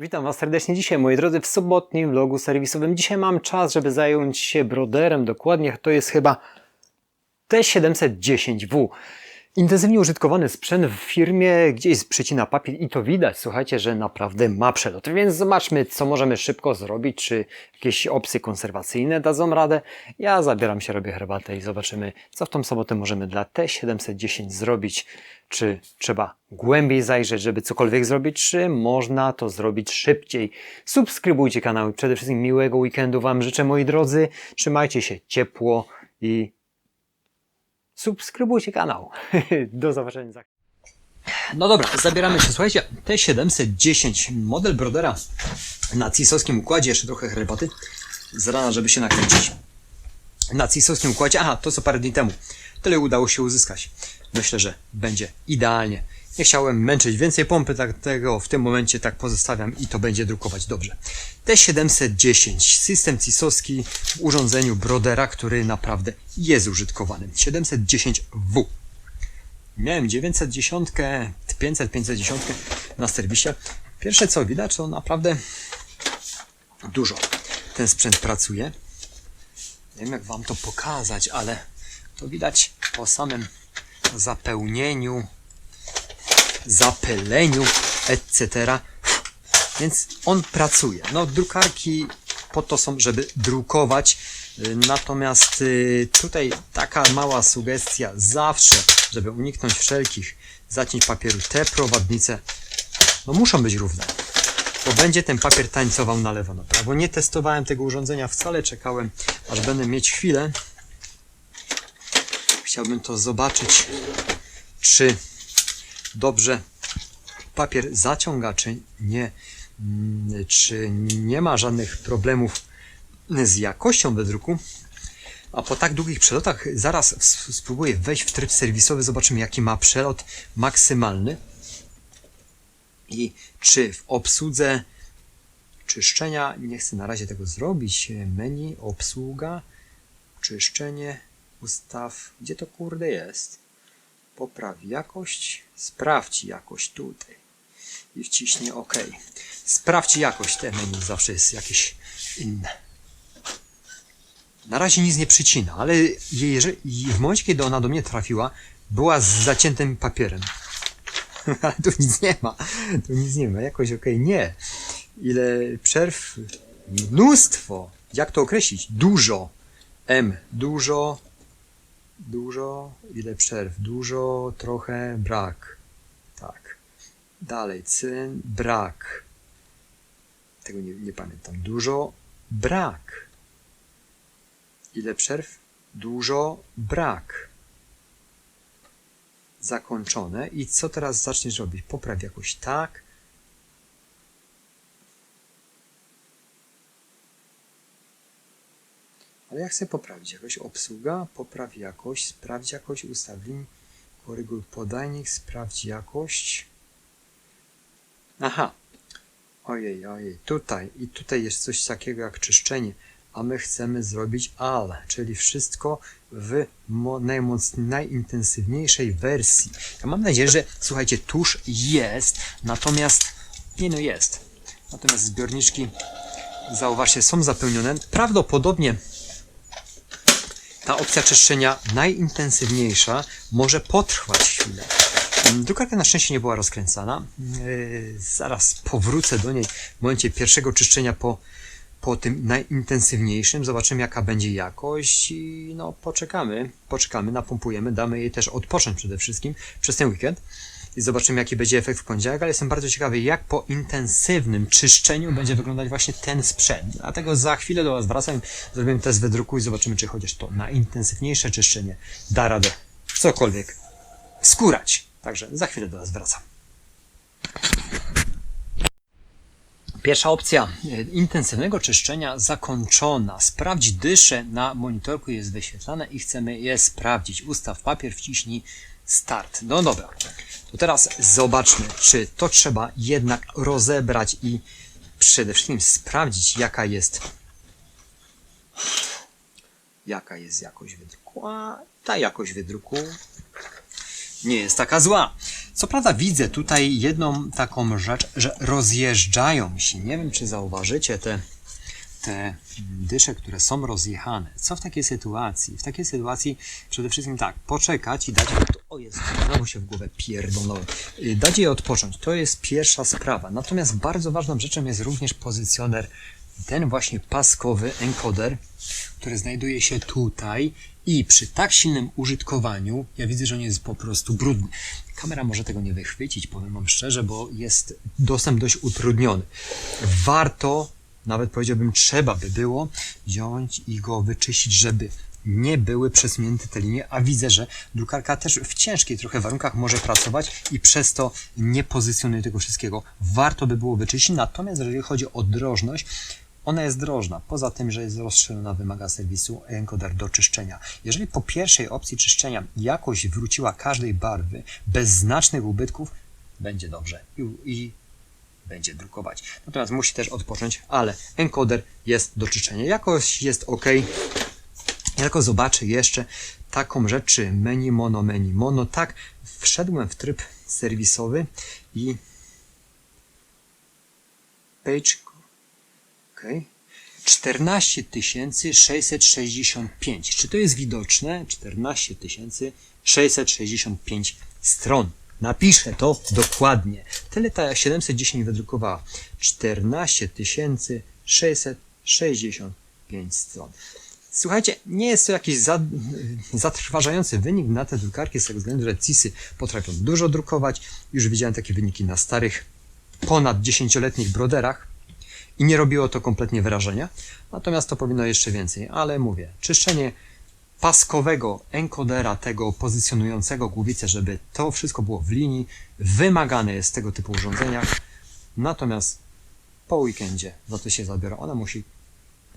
Witam Was serdecznie dzisiaj, moi drodzy, w sobotnim vlogu serwisowym. Dzisiaj mam czas, żeby zająć się broderem. Dokładnie to jest chyba T710W. Intensywnie użytkowany sprzęt w firmie, gdzieś przycina papier i to widać, słuchajcie, że naprawdę ma przelot. Więc zobaczmy, co możemy szybko zrobić, czy jakieś opcje konserwacyjne dadzą radę. Ja zabieram się, robię herbatę i zobaczymy, co w tą sobotę możemy dla T710 zrobić. Czy trzeba głębiej zajrzeć, żeby cokolwiek zrobić, czy można to zrobić szybciej. Subskrybujcie kanał i przede wszystkim miłego weekendu Wam życzę, moi drodzy. Trzymajcie się ciepło i subskrybujcie kanał. Do zobaczenia No dobra, zabieramy się, słuchajcie, T710, model Brodera na cisowskim układzie, jeszcze trochę herbaty z rana, żeby się nakręcić. Na cisowskim układzie, aha, to co parę dni temu, tyle udało się uzyskać. Myślę, że będzie idealnie. Nie chciałem męczyć więcej pompy, dlatego w tym momencie tak pozostawiam i to będzie drukować dobrze. T710, system cisowski w urządzeniu Brodera, który naprawdę jest użytkowany. 710W. Miałem 910, 500, 510 na serwisie. Pierwsze co widać, to naprawdę dużo ten sprzęt pracuje. Nie wiem jak Wam to pokazać, ale to widać po samym zapełnieniu, zapyleniu, etc. Więc on pracuje. No, drukarki po to są, żeby drukować. Natomiast y, tutaj taka mała sugestia zawsze, żeby uniknąć wszelkich zacięć papieru, te prowadnice no muszą być równe. Bo będzie ten papier tańcował na lewo, na prawo. Nie testowałem tego urządzenia wcale, czekałem aż będę mieć chwilę. Chciałbym to zobaczyć, czy dobrze papier zaciąga, czy nie, mm, czy nie ma żadnych problemów z jakością wydruku. A po tak długich przelotach zaraz spróbuję wejść w tryb serwisowy, zobaczymy jaki ma przelot maksymalny i czy w obsłudze czyszczenia, nie chcę na razie tego zrobić, menu, obsługa, czyszczenie, ustaw, gdzie to kurde jest? Popraw jakość, sprawdź jakość tutaj i wciśnie OK. Sprawdź jakość, te menu zawsze jest jakieś inne. Na razie nic nie przycina, ale jeżeli, w momencie, kiedy ona do mnie trafiła, była z zaciętym papierem. Ale tu nic nie ma. Tu nic nie ma. Jakoś okej. Nie. Ile przerw? Mnóstwo. Jak to określić? Dużo. M. Dużo. Dużo. Ile przerw? Dużo. Trochę. Brak. Tak. Dalej. Cyn. Brak. Tego nie, nie pamiętam. Dużo. Brak. Ile przerw? Dużo. Brak zakończone. I co teraz zaczniesz robić? Popraw jakoś tak. Ale ja chcę poprawić jakoś obsługa, popraw jakość, sprawdź jakość ustawień, koryguj podajnik, sprawdź jakość. Aha. Ojej, ojej, tutaj i tutaj jest coś takiego jak czyszczenie, a my chcemy zrobić AL, czyli wszystko w najintensywniejszej wersji. Ja mam nadzieję, że słuchajcie, tusz jest, natomiast nie no jest. Natomiast zbiorniczki, zauważcie, są zapełnione. Prawdopodobnie ta opcja czyszczenia najintensywniejsza może potrwać chwilę. Mm, Drukarka na szczęście nie była rozkręcana. Yy, zaraz powrócę do niej w momencie pierwszego czyszczenia po, po tym najintensywniejszym. Zobaczymy jaka będzie jakość i no poczekamy, poczekamy, napompujemy, damy jej też odpocząć przede wszystkim przez ten weekend i zobaczymy jaki będzie efekt w poniedziałek, ale jestem bardzo ciekawy jak po intensywnym czyszczeniu będzie wyglądać właśnie ten sprzęt. Dlatego za chwilę do Was wracam, zrobimy test wydruku i zobaczymy czy chociaż to najintensywniejsze czyszczenie da radę cokolwiek skórać. Także za chwilę do Was wracam. Pierwsza opcja intensywnego czyszczenia zakończona. Sprawdź dyszę na monitorku jest wyświetlane i chcemy je sprawdzić. Ustaw papier, wciśnij start. No dobra. To teraz zobaczmy, czy to trzeba jednak rozebrać i przede wszystkim sprawdzić, jaka jest jaka jest jakość wydruku. A ta jakość wydruku nie jest taka zła. Co prawda widzę tutaj jedną taką rzecz, że rozjeżdżają się. Nie wiem, czy zauważycie te, te dysze, które są rozjechane. Co w takiej sytuacji? W takiej sytuacji przede wszystkim tak, poczekać i dać... O jest, znowu się w głowę pierdolnąłem. Y, Dać jej odpocząć. To jest pierwsza sprawa. Natomiast bardzo ważną rzeczą jest również pozycjoner, ten właśnie paskowy encoder, który znajduje się tutaj i przy tak silnym użytkowaniu, ja widzę, że on jest po prostu brudny. Kamera może tego nie wychwycić, powiem Wam szczerze, bo jest dostęp dość utrudniony. Warto, nawet powiedziałbym trzeba by było, wziąć i go wyczyścić, żeby nie były przesunięte te linie, a widzę, że drukarka też w ciężkich trochę warunkach może pracować i przez to nie pozycjonuje tego wszystkiego. Warto by było wyczyścić, natomiast jeżeli chodzi o drożność, ona jest drożna. Poza tym, że jest rozszerzona, wymaga serwisu encoder do czyszczenia. Jeżeli po pierwszej opcji czyszczenia jakość wróciła każdej barwy bez znacznych ubytków, będzie dobrze i, i będzie drukować. Natomiast musi też odpocząć, ale encoder jest do czyszczenia. Jakość jest ok. Ja tylko zobaczę jeszcze taką rzecz, czy menu mono, menu mono. Tak, wszedłem w tryb serwisowy i page ok 14 665. Czy to jest widoczne? 14 665 stron. Napiszę to dokładnie. Tyle ta 710 wydrukowała. 14 665 stron. Słuchajcie, nie jest to jakiś za, zatrważający wynik na te drukarki z tego względu, że CISy potrafią dużo drukować. Już widziałem takie wyniki na starych, ponad 10-letnich broderach i nie robiło to kompletnie wrażenia. Natomiast to powinno jeszcze więcej, ale mówię, czyszczenie paskowego encodera, tego pozycjonującego głowicę, żeby to wszystko było w linii, wymagane jest w tego typu urządzeniach. Natomiast po weekendzie za to się zabiorę. Ona musi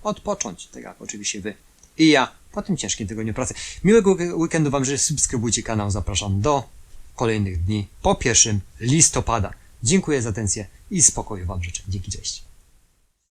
odpocząć, tak jak oczywiście wy i ja po tym ciężkim tygodniu pracy. Miłego weekendu Wam życzę, subskrybujcie kanał, zapraszam do kolejnych dni po 1 listopada. Dziękuję za atencję i spokoju Wam życzę. Dzięki, cześć.